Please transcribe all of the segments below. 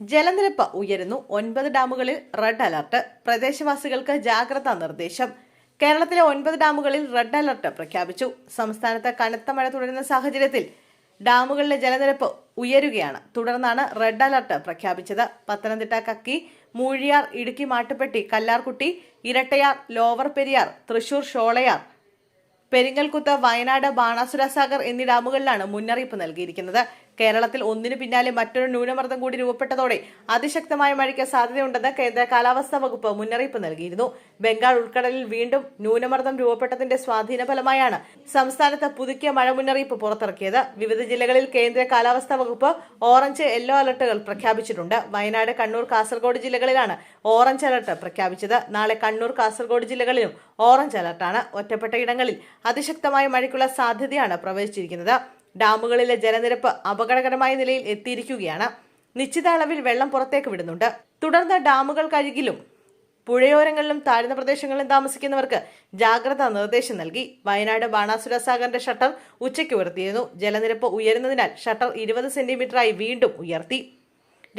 ജലനിരപ്പ് ഉയരുന്നു. ഒൻപത് ഡാമുകളിൽ റെഡ് അലർട്ട്. പ്രദേശവാസികൾക്ക് ജാഗ്രതാ നിർദ്ദേശം. കേരളത്തിലെ ഒൻപത് ഡാമുകളിൽ റെഡ് അലർട്ട് പ്രഖ്യാപിച്ചു. സംസ്ഥാനത്ത് കനത്ത മഴ തുടരുന്ന സാഹചര്യത്തിൽ ഡാമുകളിലെ ജലനിരപ്പ് ഉയരുകയാണ്. തുടർന്നാണ് റെഡ് അലർട്ട് പ്രഖ്യാപിച്ചത്. പത്തനംതിട്ട കക്കി മൂഴിയാർ ഇടുക്കി മാട്ടുപ്പെട്ടി കല്ലാർകുട്ടി ഇരട്ടയാർ ലോവർ പെരിയാർ തൃശൂർ ഷോളയാർ പെരിങ്ങൽകുത്ത് വയനാട് ബാണാസുര സാഗർ എന്നീ ഡാമുകളിലാണ് മുന്നറിയിപ്പ് നൽകിയിരിക്കുന്നത്. കേരളത്തിൽ ഒന്നിനു പിന്നാലെ മറ്റൊരു ന്യൂനമർദ്ദം കൂടി രൂപപ്പെട്ടതോടെ അതിശക്തമായ മഴയ്ക്ക് സാധ്യതയുണ്ടെന്ന് കേന്ദ്ര കാലാവസ്ഥാ വകുപ്പ് മുന്നറിയിപ്പ് നൽകിയിരുന്നു. ബംഗാൾ ഉൾക്കടലിൽ വീണ്ടും ന്യൂനമർദ്ദം രൂപപ്പെട്ടതിന്റെ സ്വാധീന ഫലമായാണ് സംസ്ഥാനത്ത് പുതുക്കിയ മഴ മുന്നറിയിപ്പ് പുറത്തിറക്കിയത്. വിവിധ ജില്ലകളിൽ കേന്ദ്ര കാലാവസ്ഥാ വകുപ്പ് ഓറഞ്ച് യെല്ലോ അലർട്ടുകൾ പ്രഖ്യാപിച്ചിട്ടുണ്ട്. വയനാട് കണ്ണൂർ കാസർഗോഡ് ജില്ലകളിലാണ് ഓറഞ്ച് അലർട്ട് പ്രഖ്യാപിച്ചത്. നാളെ കണ്ണൂർ കാസർഗോഡ് ജില്ലകളിലും ഓറഞ്ച് അലർട്ടാണ്. ഒറ്റപ്പെട്ട ഇടങ്ങളിൽ അതിശക്തമായ മഴയ്ക്കുള്ള സാധ്യതയാണ് പ്രവചിച്ചിരിക്കുന്നത് ഡാമുകളിലെ ജലനിരപ്പ് അപകടകരമായ നിലയിൽ എത്തിയിരിക്കുകയാണ്. നിശ്ചിത അളവിൽ വെള്ളം പുറത്തേക്ക് വിടുന്നുണ്ട്. തുടർന്ന് ഡാമുകൾ കഴുകിലും പുഴയോരങ്ങളിലും താഴ്ന്ന പ്രദേശങ്ങളിലും താമസിക്കുന്നവർക്ക് ജാഗ്രതാ നിർദ്ദേശം നൽകി. വയനാട് ബാണാസുര സാഗറിന്റെ ഷട്ടർ ഉച്ചയ്ക്ക് ഉയർത്തിയിരുന്നു. ജലനിരപ്പ് ഉയരുന്നതിനാൽ ഷട്ടർ ഇരുപത് സെന്റിമീറ്ററായി വീണ്ടും ഉയർത്തി.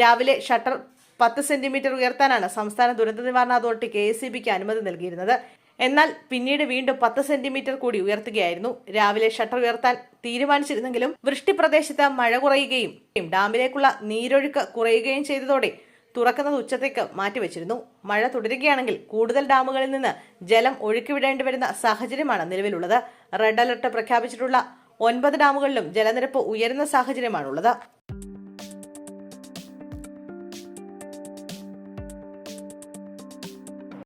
രാവിലെ ഷട്ടർ പത്ത് സെന്റിമീറ്റർ ഉയർത്താനാണ് സംസ്ഥാന ദുരന്ത നിവാരണ അതോറിറ്റി കെ എസ് അനുമതി നൽകിയിരുന്നത്. എന്നാൽ പിന്നീട് വീണ്ടും പത്ത് സെന്റിമീറ്റർ കൂടി ഉയർത്തുകയായിരുന്നു. രാവിലെ ഷട്ടർ ഉയർത്താൻ തീരുമാനിച്ചിരുന്നെങ്കിലും വൃഷ്ടി പ്രദേശത്ത് മഴ കുറയുകയും ഡാമിലേക്കുള്ള നീരൊഴുക്ക് കുറയുകയും ചെയ്തതോടെ തുറക്കുന്നത് ഉച്ചത്തേക്ക് മാറ്റിവെച്ചിരുന്നു. മഴ തുടരുകയാണെങ്കിൽ കൂടുതൽ ഡാമുകളിൽ നിന്ന് ജലം ഒഴുക്കിവിടേണ്ടി വരുന്ന സാഹചര്യമാണ് നിലവിലുള്ളത്. റെഡ് അലർട്ട് പ്രഖ്യാപിച്ചിട്ടുള്ള ഒൻപത് ഡാമുകളിലും ജലനിരപ്പ് ഉയരുന്ന സാഹചര്യമാണുള്ളത്.